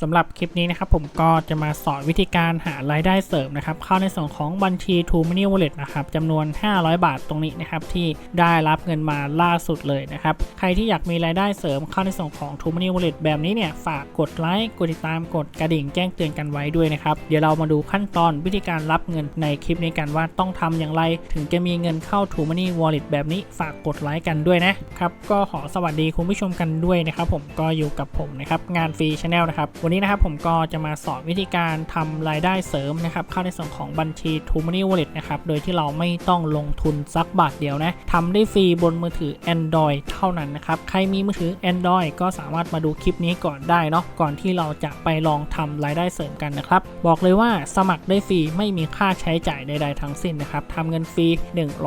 สำหรับคลิปนี้นะครับผมก็จะมาสอนวิธีการหารายได้เสริมนะครับเข้าในส่วนของบัญชี t o Money Wallet นะครับจำนวน 500 บาทตรงนี้นะครับที่ได้รับเงินมาล่าสุดเลยนะครับใครที่อยากมีรายได้เสริมเข้าในส่วนของ t o Money Wallet แบบนี้เนี่ยฝากกดไลค์กดติดตามกดกระดิ่งแจ้งเตือนกันไว้ด้วยนะครับเดี๋ยวเรามาดูขั้นตอนวิธีการรับเงินในคลิปนี้กันว่าต้องทำอย่างไร ถึงจะมีเงินเข้า t o Money Wallet แบบนี้ฝากกดไลค์กันด้วยนะครับก็ขอสวัสดีคุณผู้ชมกันด้วยนะครับผมก็อยู่กับผมนะครับงานฟรีชาแนลนะครับวันนี้นะครับผมก็จะมาสอนวิธีการทำรายได้เสริมนะครับเข้าในส่วนของบัญชี t o Money Wallet นะครับโดยที่เราไม่ต้องลงทุนสักบาทเดียวนะทำได้ฟรีบนมือถือ Android เท่านั้นนะครับใครมีมือถือ Android ก็สามารถมาดูคลิปนี้ก่อนได้เนาะก่อนที่เราจะไปลองทำรายได้เสริมกันนะครับบอกเลยว่าสมัครได้ฟรีไม่มีค่าใช้จ่ายใดๆทั้งสิ้นนะครับทำเงินฟรี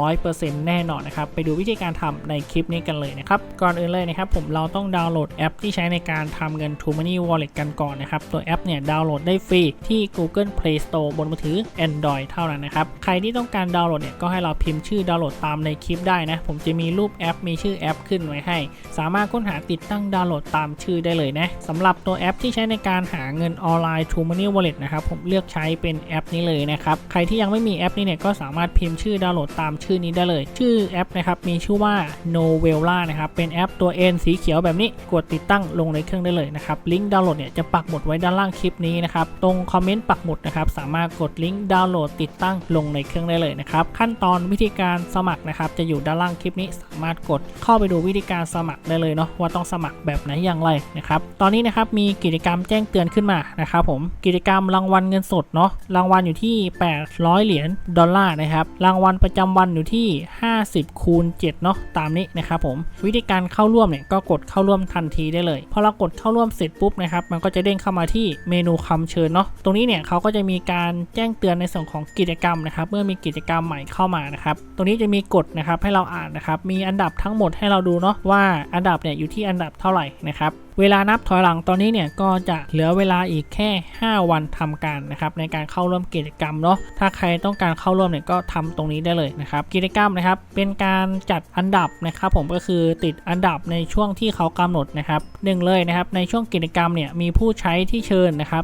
100%แน่นอนนะครับไปดูวิธีการทำในคลิปนี้กันเลยนะครับก่อนอื่นเลยนะครับผมเราต้องดาวน์โหลดแอปที่ใช้ในการทำเงิน t o Money Wallet กันก่อนนะครับ ตัวแอปเนี่ยดาวน์โหลดได้ฟรีที่ Google Play Store บนมือถือ Android เท่านั้นนะครับ ใครที่ต้องการดาวน์โหลดเนี่ยก็ให้เราพิมพ์ชื่อดาวน์โหลดตามในคลิปได้นะ ผมจะมีรูปแอปมีชื่อแอปขึ้นไว้ให้ สามารถค้นหาติดตั้งดาวน์โหลดตามชื่อได้เลยนะสำหรับตัวแอปที่ใช้ในการหาเงินออนไลน์ t o Money Wallet นะครับผมเลือกใช้เป็นแอปนี้เลยนะครับ ใครที่ยังไม่มีแอปนี้เนี่ยก็สามารถพิมพ์ชื่อดาวน์โหลดตามชื่อนี้ได้เลย ชื่อแอปนะครับมีชื่อว่า Novella นะครับเป็นแอปตัว N สีเขียวแบบนี้กดติดตั้งลงในเครื่องได้เลยนะครับลิงก์ดาวน์โหลดเนี่ยจะปักักหมุดไว้ด้านล่างคลิปนี้นะครับ ตรงคอมเมนต์ปักหมุดนะครับ สามารถกดลิงก์ดาวน์โหลดติดตั้งลงในเครื่องได้เลยนะครับ ขั้นตอนวิธีการสมัครนะครับ จะอยู่ด้านล่างคลิปนี้ สามารถกดเข้าไปดูวิธีการสมัครได้เลยเนาะว่าต้องสมัครแบบไหนอย่างไรนะครับ ตอนนี้นะครับมีกิจกรรมแจ้งเตือนขึ้นมานะครับผม กิจกรรมรางวัลเงินสดเนาะ รางวัลอยู่ที่ 800 เหรียญดอลลาร์นะครับ รางวัลประจำวันอยู่ที่ 50 คูณ 7 เนาะ ตามนี้นะครับผม วิธีการเข้าร่วมเนี่ยก็กดเข้าร่วมทันทีได้เลย พอเรากดเข้าร่วมเสร็จปุ๊บนะครับ มันก็จะเด้งเข้ามาที่เมนูคำเชิญเนาะตรงนี้เนี่ยเขาก็จะมีการแจ้งเตือนในส่วนของกิจกรรมนะครับเมื่อมีกิจกรรมใหม่เข้ามานะครับตรงนี้จะมีกฎนะครับให้เราอ่านนะครับมีอันดับทั้งหมดให้เราดูเนาะว่าอันดับเนี่ยอยู่ที่อันดับเท่าไหร่นะครับ เวลานับถอยหลังตอนนี้เนี่ยก็จะเหลือเวลาอีกแค่ 5 วันทำการนะครับในการเข้าร่วมกิจกรรมเนาะถ้าใครต้องการเข้าร่วมเนี่ยก็ทำตรงนี้ได้เลยนะครับกิจกรรมนะครับเป็นการจัดอันดับนะครับผมก็คือติดอันดับในช่วงที่เขากำหนดนะครับหนึ่งเลยนะครับในช่วงกิจกรรมเนี่ยมีผู้ใช้ที่เชิญนะครับ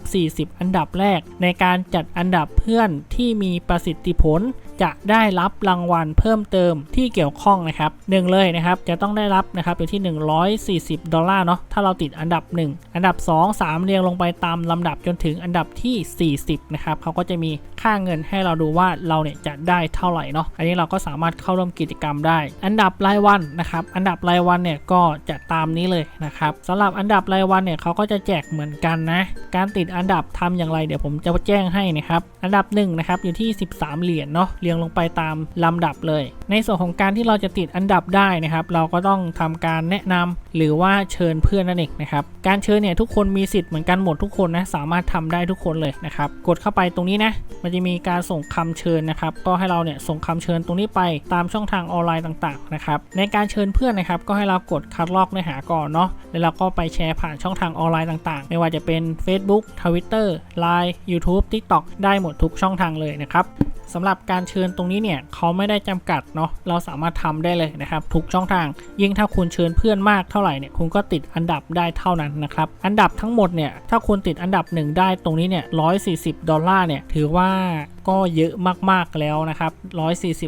40 อันดับแรก ในการจัดอันดับเพื่อนที่มีประสิทธิผลจะได้รับรางวัลเพิ่มเติมที่เกี่ยวข้องนะครับหนึ่งเลยนะครับจะต้องได้รับนะครับอยู่ที่ 140 ดอลลาร์เนาะถ้าเราติดอันดับ 1 อันดับ 2 3 เรียงลงไปตามลำดับจนถึงอันดับที่ 40 นะครับเขาก็จะมีค่าเงินให้เราดูว่าเราเนี่ยจะได้เท่าไหร่เนาะอันนี้เราก็สามารถเข้าร่วมกิจกรรมได้ อันดับรายวันนะครับอันดับรายวันเนี่ยก็จะตามนี้เลยนะครับสำหรับอันดับรายวันเนี่ยเขาก็จะแจกเหมือนกันนะการติดอันดับทำอย่างไรเดี๋ยวผมจะแจ้งให้นะครับอันดับ1นะครับอยู่ที่ 13 เหรียญเนาะเรียงลงไปตามลำดับเลย ในส่วนของการที่เราจะติดอันดับได้นะครับ เราก็ต้องทำการแนะนำหรือว่าเชิญเพื่อนนั่นเองนะครับ การเชิญเนี่ยทุกคนมีสิทธิ์เหมือนกันหมดทุกคนนะสามารถทำได้ทุกคนเลยนะครับ กดเข้าไปตรงนี้นะมันจะมีการส่งคำเชิญนะครับ ก็ให้เราเนี่ยส่งคำเชิญตรงนี้ไปตามช่องทางออนไลน์ต่างๆนะครับในการเชิญเพื่อนนะครับก็ให้เรากดคัดลอกเนื้อหาก่อนเนาะแล้วเราก็ไปแชร์ผ่านช่องทางออนไลน์ต่างๆ ไม่ว่าจะเป็น Facebook Twitter Line YouTube TikTok ได้หมดทุกช่องทางเลยนะครับ สำหรับการเชิญตรงนี้เนี่ยเขาไม่ได้จำกัดเนาะเราสามารถทำได้เลยนะครับทุกช่องทาง ยิ่งถ้าคุณเชิญเพื่อนมากเท่าไหร่เนี่ยคุณก็ติดอันดับได้เท่านั้นนะครับอันดับทั้งหมดเนี่ยถ้าคุณติดอันดับหนึ่งได้ตรงนี้เนี่ย140ดอลลาร์เนี่ยถือว่าก็เยอะมากๆแล้วนะครับ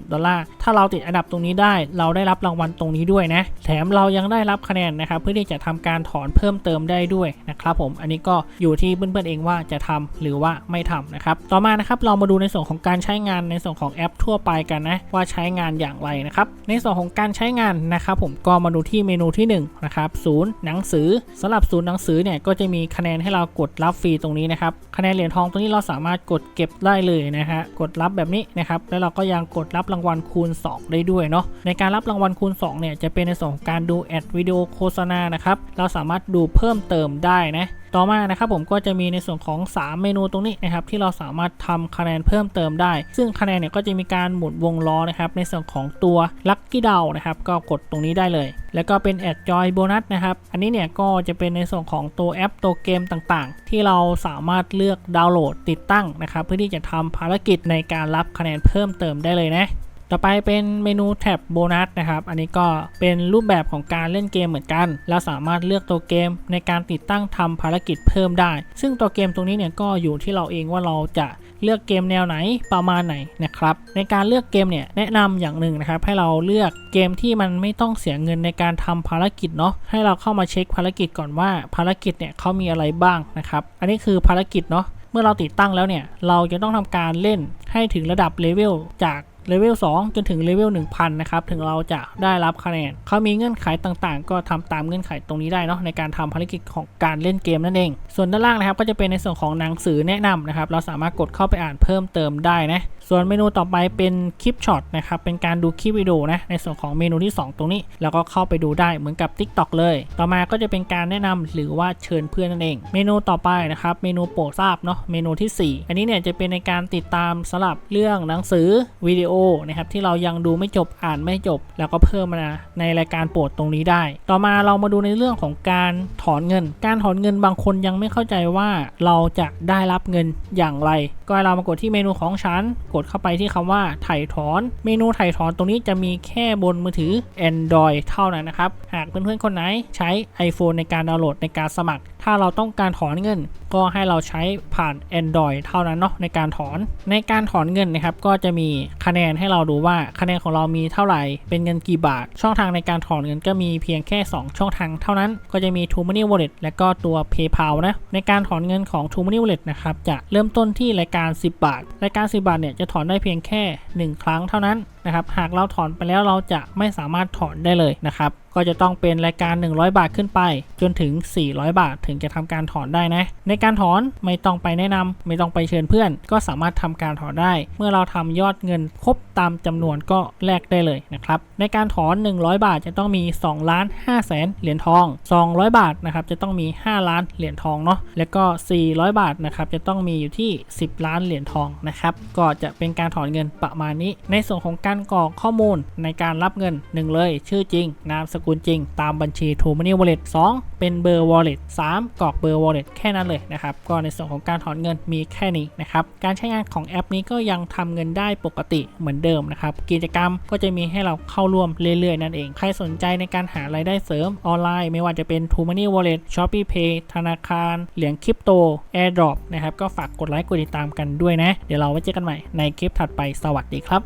140 ดอลลาร์ ถ้าเราติดอันดับตรงนี้ได้ เราได้รับรางวัลตรงนี้ด้วยนะ แถมเรายังได้รับคะแนนนะครับ เพื่อที่จะทำการถอนเพิ่มเติมได้ด้วยนะครับผม อันนี้ก็อยู่ที่เพื่อนๆเองว่าจะทำหรือว่าไม่ทำนะครับ ต่อมานะครับ เรามาดูในส่วนของการใช้งานในส่วนของแอปทั่วไปกันนะว่าใช้งานอย่างไรนะครับในส่วนของการใช้งานนะครับผมก็มาดูที่เมนูที่1นะครับศูนย์หนังสือสำหรับศูนย์หนังสือเนี่ยก็จะมีคะแนนให้เรากดรับฟรีตรงนี้นะครับคะแนนเหรียญทองตรงนี้เราสามารถกดเก็บได้เลยนะฮะกดรับแบบนี้นะครับแล้วเราก็ยังกดรับรางวัลคูณ 2 ได้ด้วยเนาะในการรับรางวัลคูณ2เนี่ยจะเป็นในส่วนของการดูแอดวิดีโอโฆษณานะครับเราสามารถดูเพิ่มเติมได้นะ ต่อมานะครับผมก็จะมีในส่วนของ 3 เมนูตรงนี้นะครับที่เราสามารถทำคะแนนเพิ่มเติมได้ ซึ่งคะแนนเนี่ยก็จะมีการหมุนวงล้อนะครับในส่วนของตัวลัคกี้ดานะครับก็กดตรงนี้ได้เลย แล้วก็เป็นแอดจอยโบนัสนะครับอันนี้เนี่ยก็จะเป็นในส่วนของตัวแอปตัวเกมต่างๆ ที่เราสามารถเลือกดาวน์โหลดติดตั้งนะครับเพื่อที่จะทำภารกิจในการรับคะแนนเพิ่มเติมได้เลยนะ ต่อไปเป็นเมนูแท็บโบนัสนะครับ อันนี้ก็เป็นรูปแบบของการเล่นเกมเหมือนกันแล้วสามารถเลือกตัวเกมในการติดตั้งทำภารกิจเพิ่มได้ ซึ่งตัวเกมตรงนี้เนี่ยก็อยู่ที่เราเองว่าเราจะเลือกเกมแนวไหนประมาณไหนนะครับ ในการเลือกเกมเนี่ยแนะนำอย่างหนึ่งนะครับ ให้เราเลือกเกมที่มันไม่ต้องเสียเงินในการทำภารกิจเนาะ ให้เราเข้ามาเช็คภารกิจก่อนว่าภารกิจเนี่ยเขามีอะไรบ้างนะครับ อันนี้คือภารกิจเนาะ เมื่อเราติดตั้งแล้วเนี่ย เราจะต้องทำการเล่นให้ถึงระดับเลเวลจาก เลเวล2 จนถึงเลเวล1000 นะครับ ถึงเราจะได้รับคะแนนเขามีเงื่อนไขต่างๆ ก็ทำตามเงื่อนไขตรงนี้ได้เนาะในการทำภารกิจของการเล่นเกมนั่นเอง ส่วนด้านล่างนะครับก็จะเป็นในส่วนของหนังสือแนะนำนะครับเราสามารถกดเข้าไปอ่านเพิ่มเติมได้นะ ส่วนเมนูต่อไปเป็นคลิปช็อตนะครับเป็นการดูคลิปวิดีโอนะในส่วนของเมนูที่ 2 ตรงนี้ แล้วก็เข้าไปดูได้เหมือนกับ TikTok เลย ต่อมาก็จะเป็นการแนะนำหรือว่าเชิญเพื่อนนั่นเอง เมนูต่อไปนะครับเมนูโปรดทราบเนาะเมนูทีสี่ 4 อันนี้เนี่ยจะเป็นในการติดตามสลับเรื่องหนังสือวิดีโอนะครับที่เรายังดูไม่จบอ่านไม่จบ แล้วก็เพิ่มมาในรายการโปรดตรงนี้ได้ ต่อมาเรามาดูในเรื่องของการถอนเงิน การถอนเงินบางคนยังไม่เข้าใจว่าเราจะได้รับเงินอย่างไร ก็ให้เรามากดที่เมนูของฉันกดเข้าไปที่คำว่าถ่ายถอน เมนูถ่ายถอนตรงนี้จะมีแค่บนมือถือ Android เท่านั้นนะครับ หากเพื่อนๆคนไหนใช้ iPhone ในการดาวน์โหลดในการสมัคร ถ้าเราต้องการถอนเงิน ก็ให้เราใช้ผ่าน Android เท่านั้นเนาะในการถอน ในการถอนเงินนะครับ ก็จะมีคะแนนให้เราดูว่าคะแนนของเรามีเท่าไหร่ เป็นเงินกี่บาท ช่องทางในการถอนเงินก็มีเพียงแค่ 2 ช่องทางเท่านั้น ก็จะมี t o Money Wallet และก็ตัว PayPal นะ ในการถอนเงินของ t o Money Wallet นะครับ จะเริ่มต้นที่รายการ 10 บาท รายการ 10 บาทเนี่ยจะถอนได้เพียงแค่ 1 ครั้งเท่านั้น นะครับหากเราถอนไปแล้วเราจะไม่สามารถถอนได้เลยนะครับก็จะต้องเป็นรายการ 100 บาทขึ้นไป จนถึง 400 บาทถึงจะทำการถอนได้นะ ในการถอนไม่ต้องไปแนะนำไม่ต้องไปเชิญเพื่อน ก็สามารถทำการถอนได้ เมื่อเราทำยอดเงินครบตามจำนวนก็แลกได้เลยนะครับ ในการถอน 100 บาทจะต้องมี2ล้าน5แสนเหรียญทอง 200 บาทนะครับจะต้องมี 5 ล้านเหรียญทองเนาะ แล้วก็ 400 บาทนะครับจะต้องมีอยู่ที่ 10 ล้านเหรียญทองนะครับ ก็จะเป็นการถอนเงินประมาณนี้ ในส่วนของการกรอกข้อมูลในการรับเงิน 1 เลย ชื่อจริง นามสกุลจริง ตามบัญชี t o Money Wallet 2 เป็นเบอร์ Wallet 3กรอกเบอร์ Wallet แค่นั้นเลยนะครับ ก็ในส่วนของการถอนเงินมีแค่นี้นะครับ การใช้งานของแอปนี้ก็ยังทำเงินได้ปกติเหมือนเดิมนะครับ กิจกรรมก็จะมีให้เราเข้าร่วมเรื่อยๆ นั่นเอง ใครสนใจในการหารายได้เสริมออนไลน์ ไม่ว่าจะเป็น t o Money Wallet Shopee Pay ธนาคาร เหรียญคริปโต AirDrop นะครับ ก็ฝากกดไลค์ กดติดตามกันด้วยนะ เดี๋ยวเราไว้เจอกันใหม่ในคลิปถัดไป สวัสดีครับ